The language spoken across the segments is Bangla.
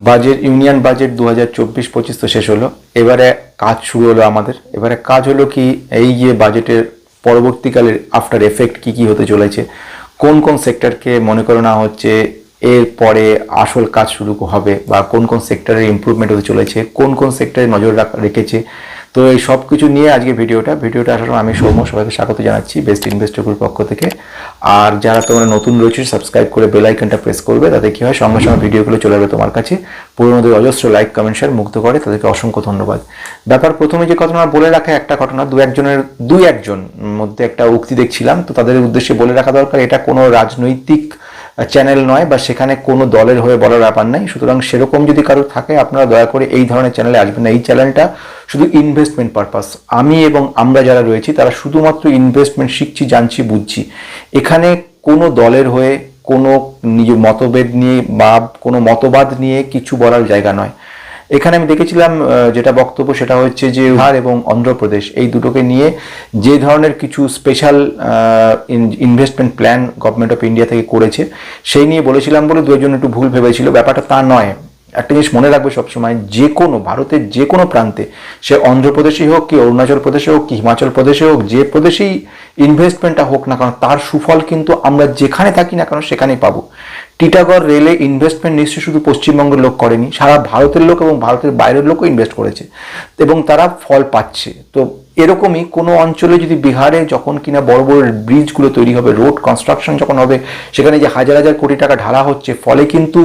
বাজেট, ইউনিয়ন বাজেট দু হাজার চব্বিশ পঁচিশ তো শেষ হলো। এবারে কাজ শুরু হলো আমাদের। এবারে কাজ হলো কি, এই যে বাজেটের পরবর্তীকালের আফটার এফেক্ট কি কি হতে চলেছে, কোন কোন সেক্টরকে মনে করো না হচ্ছে এর পরে আসল কাজ শুরু হবে, বা কোন কোন সেক্টরের ইম্প্রুভমেন্ট হতে চলেছে, কোন কোন সেক্টরে নজর রাখ- রেখেছে তো এই সব কিছু নিয়ে আজকে ভিডিওটা ভিডিওটা আসলে আমি সৌম্য সবাইকে স্বাগত জানাচ্ছি বেস্ট ইনভেস্টর গ্রুপ পক্ষ থেকে। আর যারা তোমরা নতুন রয়েছে সাবস্ক্রাইব করে বেল আইকনটা প্রেস করবে, তাতে কী হয়, সঙ্গে সঙ্গে ভিডিওগুলো চলে যাবে তোমার কাছে। পুরোনোদের অজস্র লাইক কমেন্ট শেয়ার মুগ্ধ করে, তাদেরকে অসংখ্য ধন্যবাদ। ব্যাপার প্রথমে যে ঘটনা বলে রাখা, একটা ঘটনা, দু একজনের, দুই একজন মধ্যে একটা উক্তি দেখছিলাম, তো তাদের উদ্দেশ্যে বলে রাখা দরকার, এটা কোনো রাজনৈতিক চ্যানেল নয় বা সেখানে কোনো দলের হয়ে বলার ব্যাপার নাই। সুতরাং সেরকম যদি কারও থাকে, আপনারা দয়া করে এই ধরনের চ্যানেলে আসবেন না। এই চ্যানেলটা শুধু ইনভেস্টমেন্ট পারপাস আমি এবং আমরা যারা রয়েছি, তারা শুধুমাত্র ইনভেস্টমেন্ট শিখছি, জানছি, বুঝছি। এখানে কোনো দলের হয়ে, কোনো নিজ মতভেদ নিয়ে বা কোনো মতবাদ নিয়ে কিছু বলার জায়গা নয়। এখানে আমি দেখেছিলাম যেটা বক্তব্য, সেটা হচ্ছে যে বিহার এবং অন্ধ্রপ্রদেশ, এই দুটোকে নিয়ে যে ধরনের কিছু special investment plan government of India থেকে করেছে, সেই নিয়ে বলেছিলাম বলে দু একজন একটু ভুল ভেবেছিল। ব্যাপারটা তা নয়। একটা জিনিস মনে রাখবে সবসময় যে কোনো ভারতের যে কোনো প্রান্তে, সে অন্ধ্রপ্রদেশেই হোক কি অরুণাচল প্রদেশে হোক, কি হিমাচল প্রদেশে হোক, যে প্রদেশেই ইনভেস্টমেন্টটা হোক না কারণ তার সুফল কিন্তু আমরা যেখানে থাকি না কেন সেখানেই পাবো। টিটাগড় রেলে ইনভেস্টমেন্ট নিশ্চয়ই শুধু পশ্চিমবঙ্গের লোক করেনি, সারা ভারতের লোক এবং ভারতের বাইরের লোকও ইনভেস্ট করেছে এবং তারা ফল পাচ্ছে। তো এরকমই কোনো অঞ্চলে যদি বিহারে যখন কিনা বড় বড় ব্রিজগুলো তৈরি হবে রোড কনস্ট্রাকশন যখন হবে, সেখানে যে হাজার হাজার কোটি টাকা ঢালা হচ্ছে, ফলে কিন্তু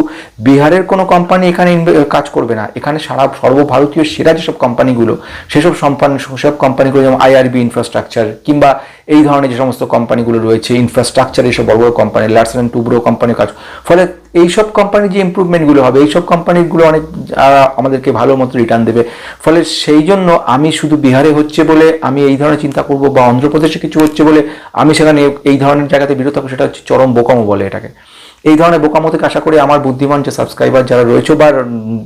বিহারের কোনো কোম্পানি এখানে কাজ করবে না। এখানে সারা সর্বভারতীয় সেরা যেসব কোম্পানিগুলো সেসব সম্পান সেসব কোম্পানিগুলো যেমন আইআরবি ইনফ্রাস্ট্রাকচার কিংবা এই ধরনের যে সমস্ত কোম্পানিগুলো রয়েছে ইনফ্রাস্ট্রাকচার এইসব বড় বড় কোম্পানি লার্স অ্যান্ড টুব্রো কোম্পানির কাজ, ফলে এইসব কোম্পানির যে ইম্প্রুভমেন্টগুলো হবে, এইসব কোম্পানিগুলো অনেক আমাদেরকে ভালো মতো রিটার্ন দেবে। ফলে সেই জন্য আমি শুধু বিহারে হচ্ছে বলে আমি এই ধরনের চিন্তা করব বা অন্ধ্রপ্রদেশে কিছু হচ্ছে বলে আমি সেখানে এই ধরনের জায়গাতে বিরত থাকব, সেটা হচ্ছে চরম বোকামো বলে এটাকে। এই ধরনের বোকামো থেকে আশা করি আমার বুদ্ধিমান যে সাবস্ক্রাইবার যারা রয়েছে বা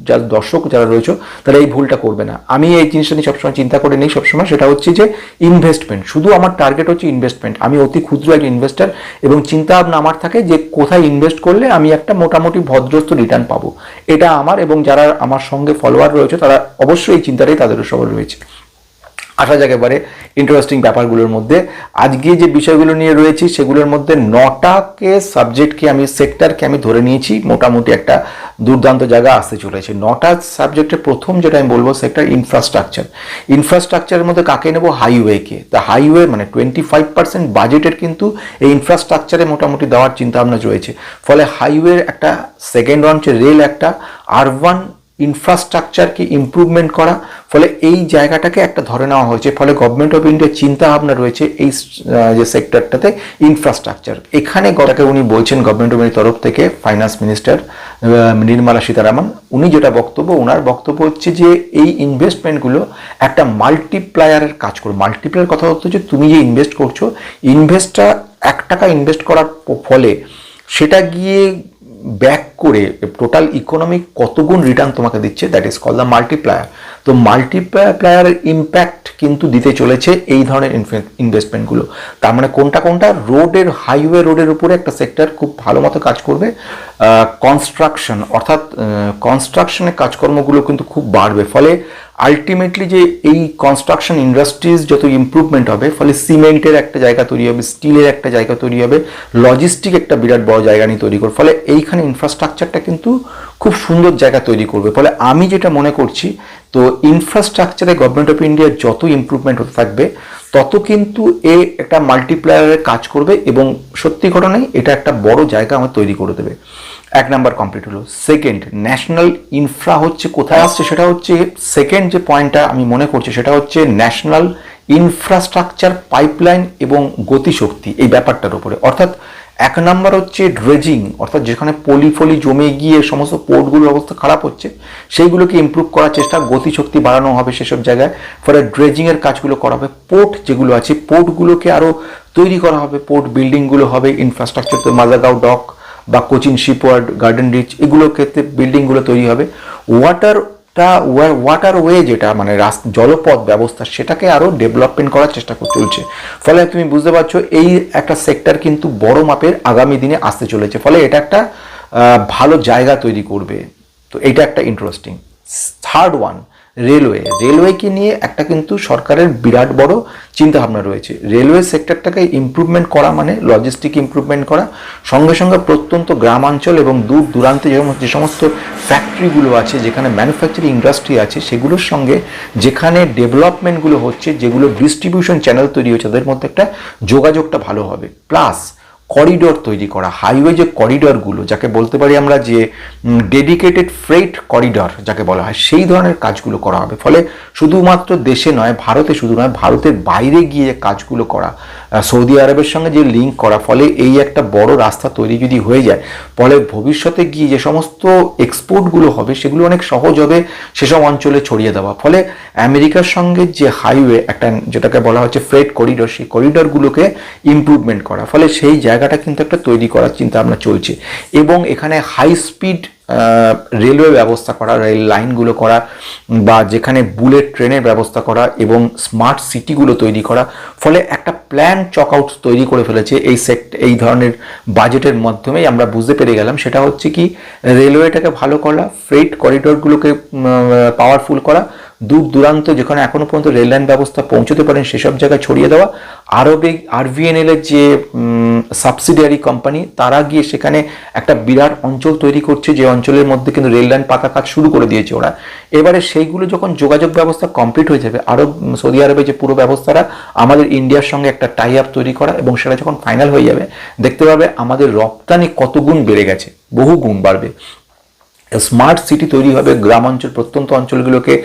যারা দর্শক যারা রয়েছে, তারা এই ভুলটা করবে না। আমি এই জিনিসটা নিয়ে সবসময় চিন্তা করে নিই, সবসময় সেটা হচ্ছে যে ইনভেস্টমেন্ট শুধু আমার টার্গেট হচ্ছে ইনভেস্টমেন্ট আমি অতি ক্ষুদ্র একজন ইনভেস্টার এবং চিন্তা ভাবনা আমার থাকে যে কোথায় ইনভেস্ট করলে আমি একটা মোটামুটি ভদ্রস্থ রিটার্ন পাবো। এটা আমার এবং যারা আমার সঙ্গে ফলোয়ার রয়েছে, তারা অবশ্যই এই চিন্তাটাই তাদেরও সবার রয়েছে। আসা যাক এবারে ইন্টারেস্টিং ব্যাপারগুলোর মধ্যে। আজকে যে বিষয়গুলো নিয়ে রয়েছি, সেগুলোর মধ্যে নটাকে সাবজেক্টকে আমি সেক্টরকে আমি ধরে নিয়েছি। মোটামুটি একটা দুর্দান্ত জায়গা আসতে চলেছে। নটা সাবজেক্টের প্রথম যেটা আমি বলব সেক্টর ইনফ্রাস্ট্রাকচার ইনফ্রাস্ট্রাকচারের মধ্যে কাকে নেব? হাইওয়েকে তা হাইওয়ে মানে টোয়েন্টি ফাইভ পার্সেন্ট বাজেটের কিন্তু এই ইনফ্রাস্ট্রাকচারে মোটামুটি দেওয়ার চিন্তাভাবনা রয়েছে ফলে হাইওয়ের একটা সেকেন্ড হচ্ছে রেল একটা আরবান ইনফ্রাস্ট্রাকচারকে ইমপ্রুভমেন্ট করা, ফলে এই জায়গাটাকে একটা ধরে নেওয়া হয়েছে। ফলে গভর্নমেন্ট অফ ইন্ডিয়ার চিন্তা ভাবনা রয়েছে এই যে সেক্টরটাতে ইনফ্রাস্ট্রাকচার এখানে গতাকে উনি বলছেন গভর্নমেন্ট অফ ইন্ডিয়ার তরফ থেকে ফাইন্যান্স মিনিস্টার নির্মলা সীতারামন। উনি যেটা বক্তব্য ওনার বক্তব্য হচ্ছে যে এই ইনভেস্টমেন্টগুলো একটা মাল্টিপ্লায়ারের কাজ করবে। মাল্টিপ্লায়ার কথা হচ্ছে যে তুমি যে ইনভেস্ট করছ ইনভেস্টটা এক টাকা ইনভেস্ট করার ফলে সেটা গিয়ে ব্যাক করে টোটাল ইকোনমিক কত গুণ রিটার্ন তোমাকে দিচ্ছে? That is call the multiplier তো মাল্টিপ্লায়ারের ইম্প্যাক্ট কিন্তু দিতে চলেছে এই ধরনের ইনভেস্টমেন্টগুলো তার মানে কোনটা কোনটা? রোডের হাইওয়ে রোডের উপরে একটা সেক্টর খুব ভালো মতো কাজ করবে। কনস্ট্রাকশন অর্থাৎ কনস্ট্রাকশনের কাজকর্মগুলো কিন্তু খুব বাড়বে। ফলে আলটিমেটলি যে এই কনস্ট্রাকশন ইন্ডাস্ট্রিজ যত ইম্প্রুভমেন্ট হবে, ফলে সিমেন্টের একটা জায়গা তৈরি হবে স্টিলের একটা জায়গা তৈরি হবে লজিস্টিক একটা বিরাট বড় জায়গা নিয়ে তৈরি করবে, ফলে এইখানে ইনফ্রাস্ট্রাকচারটা কিন্তু খুব সুন্দর জায়গা তৈরি করবে। ফলে আমি যেটা মনে করছি, তো ইনফ্রাস্ট্রাকচারে গভর্নমেন্ট অফ ইন্ডিয়ার যত ইম্প্রুভমেন্ট হতে থাকবে তত কিন্তু এ একটা মাল্টিপ্লায়ারের কাজ করবে এবং সত্যি ঘটনায় এটা একটা বড় জায়গা আমার তৈরি করে দেবে। এক নাম্বার কমপ্লিট হলো। সেকেন্ড ন্যাশনাল ইনফ্রা হচ্ছে কোথায় আসছে সেটা হচ্ছে সেকেন্ড যে পয়েন্টটা আমি মনে করছি সেটা হচ্ছে ন্যাশনাল ইনফ্রাস্ট্রাকচার পাইপলাইন এবং গতিশক্তি এই ব্যাপারটার উপরে। অর্থাৎ এক নাম্বার হচ্ছে ড্রেজিং অর্থাৎ যেখানে পলি ফলি জমে গিয়ে সমস্ত পোর্টগুলোর অবস্থা খারাপ হচ্ছে, সেইগুলোকে ইমপ্রুভ করার চেষ্টা গতিশক্তি বাড়ানো হবে সেসব জায়গায়। ফলে ড্রেজিংয়ের কাজগুলো করা হবে। পোর্ট যেগুলো আছে, পোর্টগুলোকে আরও তৈরি করা হবে। পোর্ট বিল্ডিংগুলো হবে ইনফ্রাস্ট্রাকচার তো মাজাগাঁও ডক বা কোচিন শিপওয়ার্ড গার্ডেন রিচ এগুলোর ক্ষেত্রে বিল্ডিংগুলো তৈরি হবে। ওয়াটারটা ওয়াটার ওয়ে যেটা মানে জলপথ ব্যবস্থা, সেটাকে আরও ডেভেলপমেন্ট করার চেষ্টা চলছে। ফলে তুমি বুঝতে পারছ, এই একটা সেক্টর কিন্তু বড় মাপের আগামী দিনে আসতে চলেছে। ফলে এটা একটা ভালো জায়গা তৈরি করবে। তো এটা একটা ইন্টারেস্টিং থার্ড ওয়ান রেলওয়ে। রেলওয়েকে নিয়ে একটা কিন্তু সরকারের বিরাট বড় চিন্তা ভাবনা রয়েছে। রেলওয়ে সেক্টরটাকে ইমপ্রুভমেন্ট করা মানে লজিস্টিক ইম্প্রুভমেন্ট করা, সঙ্গে সঙ্গে প্রত্যন্ত গ্রামাঞ্চল এবং দূর দূরান্তে যে সমস্ত ফ্যাক্টরিগুলো আছে, যেখানে ম্যানুফ্যাকচারিং ইন্ডাস্ট্রি আছে, সেগুলোর সঙ্গে যেখানে ডেভেলপমেন্টগুলো হচ্ছে, যেগুলো ডিস্ট্রিবিউশন চ্যানেল তৈরি হচ্ছে, তাদের মধ্যে একটা যোগাযোগটা ভালো হবে। প্লাস করিডোর তৈরি করা হাইওয়ে যে করিডোরগুলো যাকে বলতে পারি আমরা যে ডেডিকেটেড ফ্রেট করিডোর যাকে বলা হয়, সেই ধরনের কাজগুলো করা হবে। ফলে শুধুমাত্র দেশে নয়, ভারতে শুধু নয়, ভারতের বাইরে গিয়ে কাজগুলো করা সৌদি আরবের সঙ্গে যে লিঙ্ক করা, ফলে এই একটা বড় রাস্তা তৈরি যদি হয়ে যায়, ফলে ভবিষ্যতে গিয়ে যে সমস্ত এক্সপোর্টগুলো হবে, সেগুলো অনেক সহজ হবে সেসব অঞ্চলে ছড়িয়ে দেওয়া। ফলে আমেরিকার সঙ্গে যে হাইওয়ে একটা যেটাকে বলা হচ্ছে ফ্রেড করিডোর সেই করিডোরগুলোকে ইমপ্রুভমেন্ট করা। ফলে সেই জায়গাটা কিন্তু একটা তৈরি করার চিন্তা ভাবনা চলছে। এবং এখানে হাই স্পিড রেলওয়ে ব্যবস্থা করা রেল লাইনগুলো করা, বা যেখানে বুলেট ট্রেনের ব্যবস্থা করা এবং স্মার্ট সিটিগুলো তৈরি করা। ফলে একটা প্ল্যান চক আউট তৈরি করে ফেলেছে এই সেক্ট এই ধরনের বাজেটের মাধ্যমেই আমরা বুঝতে পেরে গেলাম। সেটা হচ্ছে কি রেলওয়েটাকে ভালো করা ফ্রেট করিডোরগুলোকে পাওয়ারফুল করা দূর দূরান্ত যেখানে এখনও পর্যন্ত রেল লাইন ব্যবস্থা পৌঁছতে পারেন, সেসব জায়গায় ছড়িয়ে দেওয়া। আরবে বেগ আরভিএনএল এর যে সাবসিডিয়ারি কোম্পানি তারা গিয়ে সেখানে একটা বিরাট অঞ্চল তৈরি করছে, যে অঞ্চলের মধ্যে কিন্তু রেল লাইন পাকা কাজ শুরু করে দিয়েছে ওরা। এবারে সেইগুলো যখন যোগাযোগ ব্যবস্থা কমপ্লিট হয়ে যাবে আরব সৌদি আরবে যে পুরো ব্যবস্থাটা, আমাদের ইন্ডিয়ার সঙ্গে একটা টাই আপ তৈরি করা এবং সেটা যখন ফাইনাল হয়ে যাবে, দেখতে পাবে আমাদের রপ্তানি কত গুণ বেড়ে গেছে, বহু গুণ বাড়বে। স্মার্ট সিটি তৈরি হবে, গ্রামাঞ্চল, প্রত্যন্ত অঞ্চলগুলোকে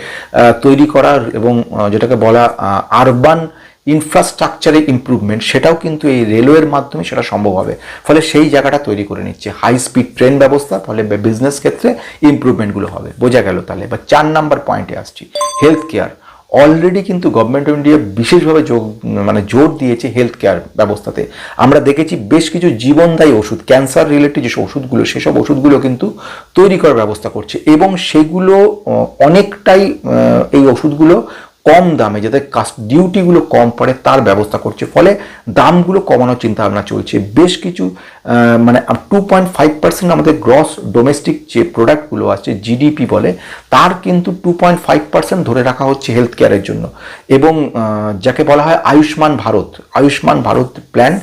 তৈরি করার এবং যেটাকে বলা আরবান ইনফ্রাস্ট্রাকচারে ইম্প্রুভমেন্ট সেটাও কিন্তু এই রেলওয়ের মাধ্যমে সেটা সম্ভব হবে। ফলে সেই জায়গাটা তৈরি করে নিচ্ছে। হাই স্পিড ট্রেন ব্যবস্থা, ফলে বিজনেস ক্ষেত্রে ইম্প্রুভমেন্টগুলো হবে। বোঝা গেল তাহলে। বা চার নাম্বার পয়েন্টে আসছি। হেলথ কেয়ার অলরেডি কিন্তু গভর্নমেন্ট অফ ইন্ডিয়া বিশেষভাবে যোগ মানে জোর দিয়েছে হেলথ কেয়ার ব্যবস্থাতে। আমরা দেখেছি বেশ কিছু জীবনদায়ী ওষুধ ক্যান্সার রিলেটেড যেসব ওষুধগুলো, সেসব ওষুধগুলো কিন্তু তৈরি করার ব্যবস্থা করছে। এবং সেগুলো অনেকটাই এই ওষুধগুলো কম দামে, যাতে কাস্ট ডিউটিগুলো কম পড়ে, তার ব্যবস্থা করছে। ফলে দামগুলো কমানোর চিন্তা ভাবনা চলছে। বেশ কিছু মানে টু পয়েন্ট ফাইভ পার্সেন্ট আমাদের গ্রস ডোমেস্টিক যে প্রোডাক্টগুলো আছে জিডিপি বলে, তার কিন্তু টু পয়েন্ট ফাইভ পার্সেন্ট ধরে রাখা হচ্ছে হেলথ কেয়ারের জন্য। এবং যাকে বলা হয় আয়ুষ্মান ভারত আয়ুষ্মান ভারত প্ল্যান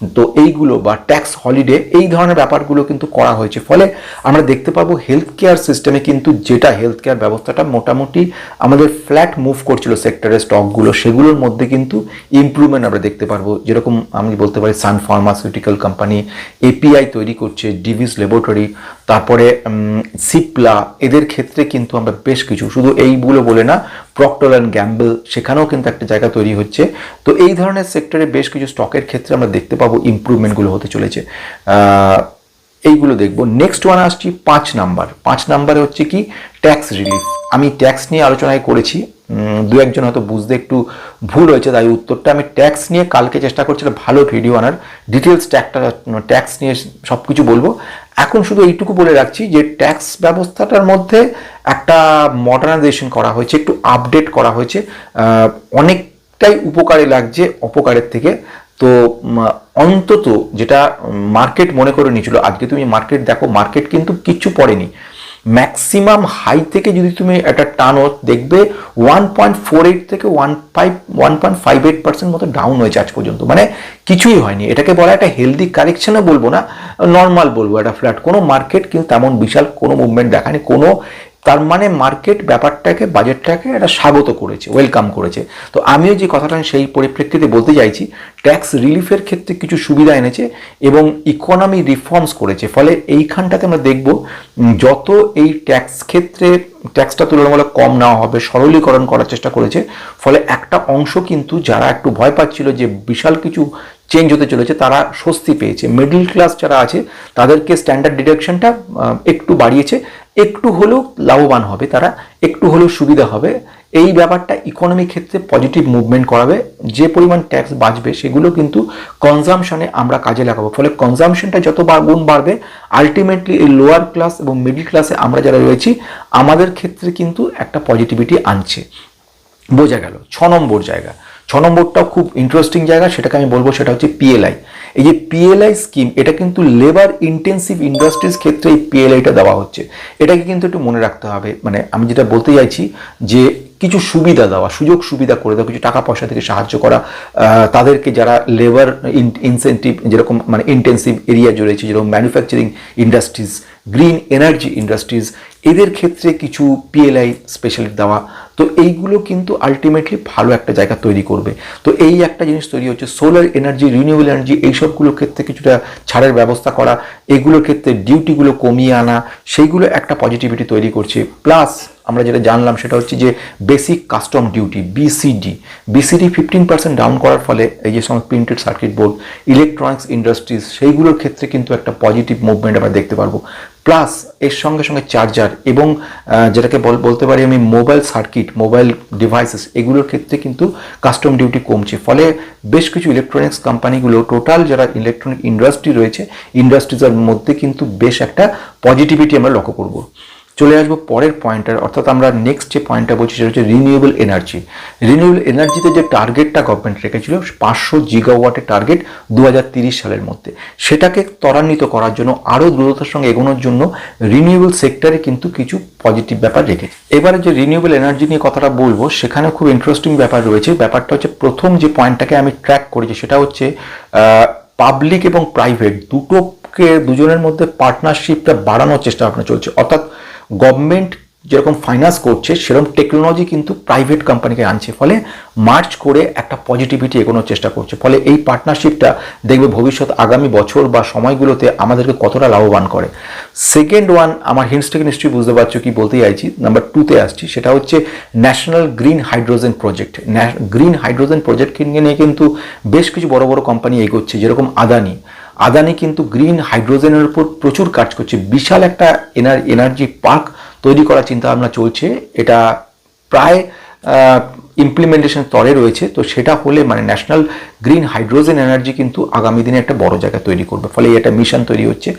তো এইগুলো বা ট্যাক্স হলিডে এই ধরনের ব্যাপারগুলো কিন্তু করা হয়েছে। ফলে আমরা দেখতে পাবো হেলথ কেয়ার সিস্টেমে কিন্তু যেটা হেলথ কেয়ার ব্যবস্থাটা মোটামুটি আমাদের ফ্ল্যাট মুভ করছিল সেক্টরের স্টকগুলো সেগুলোর মধ্যে কিন্তু ইমপ্রুভমেন্ট আমরা দেখতে পারব। যেরকম আমি বলতে পারি সান ফার্মাসিউটিক্যাল কোম্পানি এপিআই তৈরি করছে ডিভিস ল্যাবরেটরি তারপরে সিপলা এদের ক্ষেত্রে কিন্তু আমরা বেশ কিছু। শুধু এইগুলো বলে না প্রক্টর অ্যান্ড গ্যাম্বল সেখানেও কিন্তু একটা জায়গা তৈরি হচ্ছে। তো এই ধরনের সেক্টরে বেশ কিছু স্টকের ক্ষেত্রে আমরা দেখতে পাবো ইমপ্রুভমেন্টগুলো হতে চলেছে। এইগুলো দেখব। নেক্সট ওয়ান আসছি, পাঁচ নাম্বার পাঁচ নাম্বারে হচ্ছে কি? ট্যাক্স রিলিফ আমি ট্যাক্স নিয়ে আলোচনায় করেছি। দু একজন হয়তো বুঝতে একটু ভুল হয়েছে, তাই উত্তরটা আমি ট্যাক্স নিয়ে কালকে চেষ্টা করছিলাম ভালো ভিডিও আনার। ডিটেলস ট্যাক্সটা ট্যাক্স নিয়ে সব কিছু বলব। এখন শুধু এইটুকু বলে রাখছি যে ট্যাক্স ব্যবস্থাটার মধ্যে একটা মডার্নাইজেশন করা হয়েছে, একটু আপডেট করা হয়েছে অনেকটাই উপকারে লাগছে, অপকারের থেকে। তো অন্তত যেটা মার্কেট মনে করে নিয়েছিল, আজকে তুমি মার্কেট দেখো মার্কেট কিন্তু কিচ্ছু পড়েনি। ম্যাক্সিমাম হাই থেকে যদি তুমি একটা টানো, দেখবে ওয়ান পয়েন্ট ফোর এইট থেকে one five one point five eight percent মতো ডাউন হয়েছে আজ পর্যন্ত। মানে কিছুই হয়নি। এটাকে বলা একটা হেলদি কারেকশনও বলব না নর্মাল বলব, একটা ফ্ল্যাট কোনো মার্কেট কিন্তু তেমন বিশাল কোনো মুভমেন্ট দেখায়নি, কোনো তার মানে মার্কেট ব্যাপারটাকে বাজেটটাকে একটা স্বাগত করেছে ওয়েলকাম করেছে। তো আমিও যে কথাটা সেই পরিপ্রেক্ষিতে বলতে চাইছি ট্যাক্স রিলিফের ক্ষেত্রে কিছু সুবিধা এনেছে এবং ইকোনমি রিফর্মস করেছে। ফলে এইখানটাতে আমরা দেখব যত এই ট্যাক্স ক্ষেত্রে ট্যাক্সটা তুলনামূলক কম নেওয়া হবে, সরলীকরণ করার চেষ্টা করেছে, ফলে একটা অংশ কিন্তু যারা একটু ভয় পাচ্ছিল যে বিশাল কিছু চেঞ্জ হতে চলেছে, তারা স্বস্তি পেয়েছে। মিডল ক্লাস যারা আছে, তাদেরকে স্ট্যান্ডার্ড ডিডাকশনটা একটু বাড়িয়েছে। একটু হলেও লাভবান হবে তারা, একটু হলেও সুবিধা হবে। এই ব্যাপারটা ইকোনমি ক্ষেত্রে পজিটিভ মুভমেন্ট করাবে। যে পরিমাণ ট্যাক্স বাঁচবে, সেগুলো কিন্তু কনজামশনে আমরা কাজে লাগাবো। ফলে কনজামশনটা যত গুণ বাড়বে আলটিমেটলি এই লোয়ার ক্লাস এবং মিডল ক্লাসে আমরা যারা রয়েছি, আমাদের ক্ষেত্রে কিন্তু একটা পজিটিভিটি আনছে। বোঝা গেল। ছ নম্বর জায়গা। ছ নম্বরটাও খুব ইন্টারেস্টিং জায়গা, সেটাকে আমি বলব, সেটা হচ্ছে পিএলআই এই যে পিএলআই স্কিম এটা কিন্তু লেবার ইন্টেন্সিভ ইন্ডাস্ট্রিজ ক্ষেত্রে এই পিএলআইটা দেওয়া হচ্ছে। এটাকে কিন্তু একটু মনে রাখতে হবে মানে আমি যেটা বলতে চাইছি যে কিছু সুবিধা দেওয়া, সুযোগ সুবিধা করে দেওয়া, কিছু টাকা পয়সা থেকে সাহায্য করা তাদেরকে যারা লেবার ইনসেন্টিভ যেরকম মানে ইন্টেন্সিভ এরিয়া রয়েছে, যেরকম manufacturing industries green energy industries এদের ক্ষেত্রে কিছু পিএলআই স্পেশালি দেওয়া তো এইগুলো কিন্তু আলটিমেটলি ভালো একটা জায়গা তৈরি করবে। তো এই একটা জিনিস তৈরি হচ্ছে সোলার এনার্জি রিনিউয়েবল এনার্জি এইসবগুলোর ক্ষেত্রে কিছুটা ছাড়ের ব্যবস্থা করা, এগুলোর ক্ষেত্রে ডিউটিগুলো কমিয়ে আনা, সেইগুলো একটা পজিটিভিটি তৈরি করছে। প্লাস আমরা যেটা জানলাম সেটা হচ্ছে যে basic custom duty BCD BCD fifteen percent down করার ফলে এই যে সমস্ত printed circuit board electronics industries সেইগুলোর ক্ষেত্রে কিন্তু একটা পজিটিভ মুভমেন্ট আমরা দেখতে পারব। প্লাস এর সঙ্গে সঙ্গে চার্জার এবং যেটাকে বল- বলতে পারি আমি মোবাইল সার্কিট, মোবাইল ডিভাইসেস, এগুলোর ক্ষেত্রে কিন্তু কাস্টম ডিউটি কমছে। ফলে বেশ কিছু ইলেকট্রনিক্স কোম্পানিগুলো টোটাল যারা ইলেকট্রনিক ইন্ডাস্ট্রি রয়েছে ইন্ডাস্ট্রিজের মধ্যে কিন্তু বেশ একটা পজিটিভিটি আমরা লক্ষ্য করব। চলে আসব পরের পয়েন্টার অর্থাৎ আমরা নেক্সট যে পয়েন্টটা বলছি সেটা হচ্ছে রিনিউয়েবল এনার্জি রিনিউয়েবল এনার্জিতে যে টার্গেটটা গভর্নমেন্ট রেখেছিল, পাঁচশো জিগাওয়াটের টার্গেট দু সালের মধ্যে। সেটাকে ত্বরান্বিত করার জন্য, আরও দ্রুততার সঙ্গে এগোনোর জন্য রিনিউয়েবল সেক্টরে কিন্তু কিছু পজিটিভ ব্যাপার রেখেছে। এবারে যে রিনিউয়েবল এনার্জি নিয়ে কথাটা বলব সেখানে খুব ইন্টারেস্টিং ব্যাপার রয়েছে। ব্যাপারটা হচ্ছে প্রথম যে পয়েন্টটাকে আমি ট্র্যাক করেছি, সেটা হচ্ছে পাবলিক এবং প্রাইভেট দুটোকে দুজনের মধ্যে পার্টনারশিপটা বাড়ানোর চেষ্টা ভাবনা চলছে। অর্থাৎ গভর্নমেন্ট যেরকম ফাইন্যান্স করছে, সেরকম টেকনোলজি কিন্তু প্রাইভেট কোম্পানিকে আনছে। ফলে মার্চ করে একটা পজিটিভিটি এগোনোর চেষ্টা করছে। ফলে এই পার্টনারশিপটা দেখবে ভবিষ্যৎ আগামী বছর বা সময়গুলোতে আমাদেরকে কতটা লাভবান করে। সেকেন্ড ওয়ান আমার হিন্টস থেকে নিশ্চয়ই বুঝতে পারছ কি বলতে চাইছি। নাম্বার টুতে আসছি, সেটা হচ্ছে national green hydrogen project green hydrogen প্রজেক্টকে নিয়ে কিন্তু বেশ কিছু বড় বড় কোম্পানি এগোচ্ছে, যেরকম আদানি। আদানি কিন্তু গ্রিন হাইড্রোজেনের উপর প্রচুর কাজ করছে। বিশাল একটা এনার, এনার্জি পার্ক তৈরি করার চিন্তা ভাবনা চলছে। এটা প্রায় ইমপ্লিমেন্টেশন স্তরে রয়েছে। তো সেটা হলে মানে ন্যাশনাল গ্রিন হাইড্রোজেন এনার্জি কিন্তু আগামী দিনে একটা বড় জায়গা তৈরি করবে। ফলে এটা মিশন তৈরি হচ্ছে।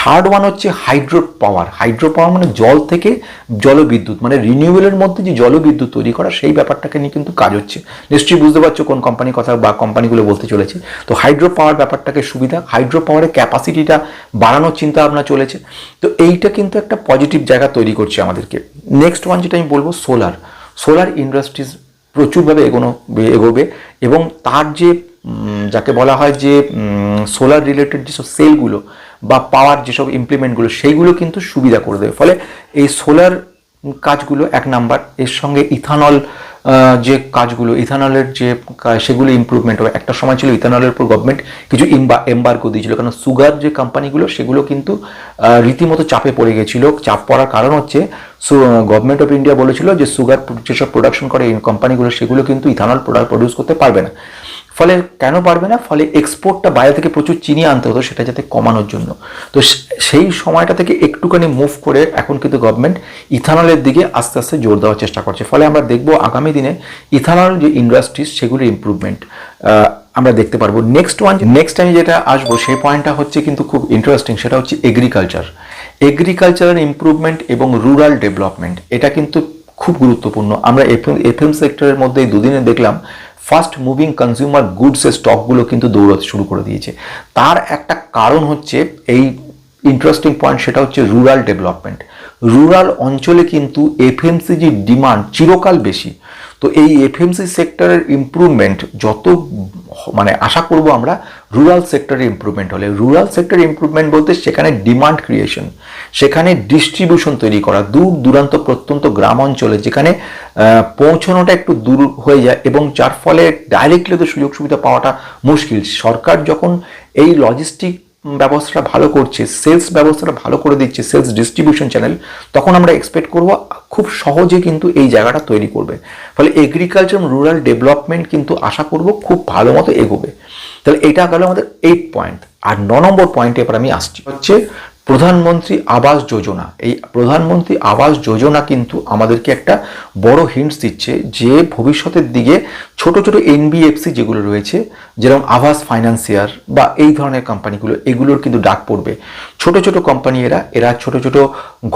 থার্ড ওয়ান হচ্ছে হাইড্রো পাওয়ার হাইড্রো পাওয়ার মানে জল থেকে জলবিদ্যুৎ মানে রিনিউয়েবলের মধ্যে যে জলবিদ্যুৎ তৈরি করা, সেই ব্যাপারটাকে নিয়ে কিন্তু কাজ হচ্ছে। নিশ্চয়ই বুঝতে পারছ কোন কোম্পানির কথা বা কোম্পানিগুলো বলতে চলেছে। তো হাইড্রো পাওয়ার ব্যাপারটাকে সুবিধা হাইড্রো পাওয়ারের ক্যাপাসিটিটা বাড়ানোর চিন্তা ভাবনা চলেছে। তো এইটা কিন্তু একটা পজিটিভ জায়গা তৈরি করছে আমাদেরকে। নেক্সট ওয়ান যেটা আমি বলব সোলার সোলার ইন্ডাস্ট্রিজ প্রচুরভাবে এগোনো, এগোবে এবং তার যে যাকে বলা হয় যে সোলার রিলেটেড যেসব সেলগুলো বা পাওয়ার যেসব ইমপ্লিমেন্টগুলো সেইগুলো কিন্তু সুবিধা করে দেবে। ফলে এই সোলার কাজগুলো এক নাম্বার এর সঙ্গে ইথানল যে কাজগুলো ইথানলের যে সেগুলো ইম্প্রুভমেন্ট হবে। একটা সময় ছিল ইথানলের উপর গভর্নমেন্ট কিছু ইম্বা এম্বার্গো দিয়েছিল, কারণ সুগার যে কোম্পানিগুলো সেগুলো কিন্তু রীতিমতো চাপে পড়ে গেছিল। চাপ পড়ার কারণ হচ্ছে গভর্নমেন্ট অফ ইন্ডিয়া বলেছিল যে সুগার যেসব প্রোডাকশন করে কোম্পানিগুলো সেগুলো কিন্তু ইথানল প্রোডাক্ট প্রডিউস করতে পারবে না। ফলে কেন পারবে না? ফলে এক্সপোর্টটা বাইরে থেকে প্রচুর চিনি আনতে হতো, সেটা যাতে কমানোর জন্য। তো সেই সময়টা থেকে একটুখানি মুভ করে এখন কিন্তু গভর্নমেন্ট ইথানলের দিকে আস্তে আস্তে জোর দেওয়ার চেষ্টা করছে। ফলে আমরা দেখব আগামী দিনে ইথানল যে ইন্ডাস্ট্রিজ সেগুলির ইম্প্রুভমেন্ট আমরা দেখতে পারব। নেক্সট ওয়ান নেক্সট আমি যেটা আসব, সেই পয়েন্টটা হচ্ছে কিন্তু খুব ইন্টারেস্টিং সেটা হচ্ছে এগ্রিকালচার এগ্রিকালচারাল ইমপ্রুভমেন্ট এবং রুরাল ডেভেলপমেন্ট এটা কিন্তু খুব গুরুত্বপূর্ণ। আমরা এফএম সেক্টরের মধ্যে দুদিনে দেখলাম ফাস্ট মুভিং কনজিউমার গুডসের স্টকগুলো কিন্তু দৌড়াতে শুরু করে দিয়েছে। তার একটা কারণ হচ্ছে এই ইন্টারেস্টিং পয়েন্ট সেটা হচ্ছে রুরাল ডেভেলপমেন্ট রুরাল অঞ্চলে কিন্তু এফএমসিজির ডিমান্ড চিরকাল বেশি। তো এই এফএমসি সেক্টরের ইম্প্রুভমেন্ট যত মানে আশা করব আমরা রুরাল সেক্টরে ইম্প্রুভমেন্ট হলে রুরাল সেক্টর ইমপ্রুভমেন্ট বলতে সেখানে ডিমান্ড ক্রিয়েশন সেখানে ডিস্ট্রিবিউশন তৈরি করা, দূর দূরান্ত প্রত্যন্ত গ্রাম অঞ্চলে যেখানে পৌঁছানোটা একটু দূর হয়ে যায় এবং যার ফলে ডাইরেক্টলি তো সুযোগ সুবিধা পাওয়াটা মুশকিল। সরকার যখন এই লজিস্টিক ব্যবস্থাটা ভালো করছে সেলস ব্যবস্থাটা ভালো করে দিচ্ছে সেলস ডিস্ট্রিবিউশন চ্যানেল তখন আমরা এক্সপেক্ট করব খুব সহজে কিন্তু এই জায়গাটা তৈরি করবে। ফলে এগ্রিকালচার রুরাল ডেভেলপমেন্ট কিন্তু আশা করব খুব ভালো মতো এগোবে। তাহলে এটা গেল আমাদের এইট পয়েন্ট আর ন নম্বর পয়েন্টে এবার আমি আসছি। হচ্ছে প্রধানমন্ত্রী আবাস যোজনা। এই প্রধানমন্ত্রী আবাস যোজনা কিন্তু আমাদেরকে একটা বড় হিন্টস দিচ্ছে যে ভবিষ্যতের দিকে ছোট ছোট এনবিএফসি যেগুলো রয়েছে, যেরকম আভাস ফাইন্যান্সিয়ার বা এই ধরনের কোম্পানিগুলো এগুলোর কিন্তু ডাক পড়বে। ছোট ছোট কোম্পানি এরা এরা ছোট ছোট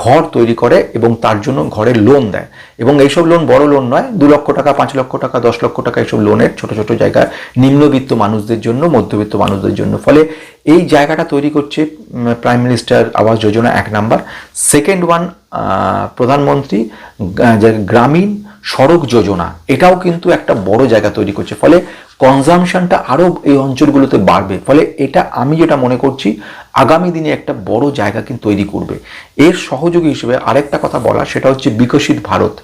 ঘর তৈরি করে এবং তার জন্য ঘরের লোন দেয়। এবং এইসব লোন বড় লোন নয়, দু লক্ষ টাকা, পাঁচ লক্ষ টাকা, দশ লক্ষ টাকা এইসব লোনের ছোট ছোট জায়গায় নিম্নবিত্ত মানুষদের জন্য, মধ্যবিত্ত মানুষদের জন্য। ফলে এই জায়গাটা তৈরি করছে প্রাইম মিনিস্টার আবাস যোজনা এক number. Second one Pradhan Mantri Gramin সড়ক যোজনা, এটাও কিন্তু একটা বড় জায়গা তৈরি করছে। ফলে কনজামশনটা আরও এই অঞ্চলগুলোতে বাড়বে। ফলে এটা আমি যেটা মনে করছি, আগামী দিনে একটা বড় জায়গা কিন্তু তৈরি করবে। এর সহযোগী হিসেবে আরেকটা কথা বলা, সেটা হচ্ছে বিকশিত ভারত।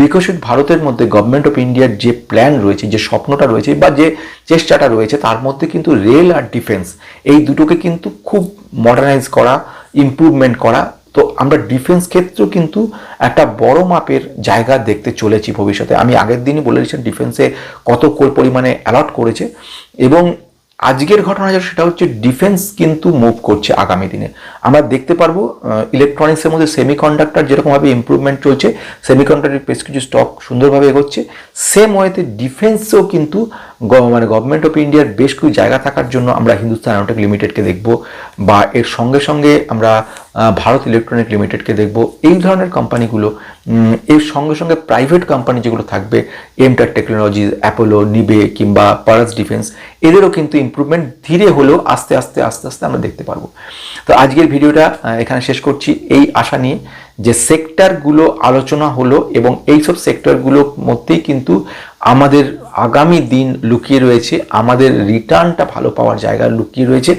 বিকশিত ভারতের মধ্যে গভর্নমেন্ট অফ ইন্ডিয়ার যে প্ল্যান রয়েছে, যে স্বপ্নটা রয়েছে, বা যে চেষ্টাটা রয়েছে, তার মধ্যে কিন্তু রেল আর ডিফেন্স এই দুটোকে কিন্তু খুব মডার্নাইজ করা ইমপ্রুভমেন্ট করা। তো আমরা ডিফেন্স ক্ষেত্রেও কিন্তু একটা বড় মাপের জায়গা দেখতে চলেছি ভবিষ্যতে। আমি আগের দিনই বলে দিয়েছি ডিফেন্সে কত পরিমাণে অ্যালট করেছে। এবং আজকের ঘটনা যেটা সেটা হচ্ছে ডিফেন্স কিন্তু মুভ করছে আগামী দিনে। আমরা দেখতে পারব ইলেকট্রনিক্সের মধ্যে সেমিকন্ডাক্টর যেরকমভাবে ইমপ্রুভমেন্ট চলছে সেমিকন্ডাক্টরের বেশ কিছু স্টক সুন্দরভাবে এগোচ্ছে। সেম ওয়েতে ডিফেন্সেও কিন্তু মানে গভর্নমেন্ট অফ ইন্ডিয়ার বেশ কিছু জায়গা থাকার জন্য আমরা হিন্দুস্তান অ্যারোটেক লিমিটেডকে দেখব বা এর সঙ্গে সঙ্গে আমরা ভারত ইলেকট্রনিক লিমিটেডকে দেখব। এই ধরনের কোম্পানিগুলো এর সঙ্গে সঙ্গে প্রাইভেট কোম্পানি যেগুলো থাকবে এমটার টেকনোলজি অ্যাপোলো নিবে কিংবা পারাস ডিফেন্স এদেরও কিন্তু ইমপ্রুভমেন্ট ধীরে হলেও আস্তে আস্তে আস্তে আস্তে আমরা দেখতে পারব। তো আজকের ভিডিওটা এখানে শেষ করছি। এই আশা নিয়ে যে সেক্টরগুলো আলোচনা হলো এবং এইসব সেক্টরগুলোর মধ্যেই কিন্তু আমাদের আগামী দিন লুকিয়ে রয়েছে, আমাদের রিটার্নটা ভালো পাওয়ার জায়গা লুকিয়ে রয়েছে।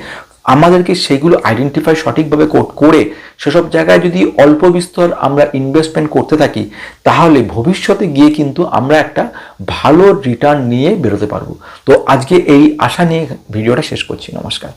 আমাদেরকে সেগুলো আইডেন্টিফাই সঠিকভাবে কোড করে সেসব জায়গায় যদি অল্প বিস্তর আমরা ইনভেস্টমেন্ট করতে থাকি, তাহলে ভবিষ্যতে গিয়ে কিন্তু আমরা একটা ভালো রিটার্ন নিয়ে বেরোতে পারব। তো আজকে এই আশা নিয়ে ভিডিওটা শেষ করছি। নমস্কার।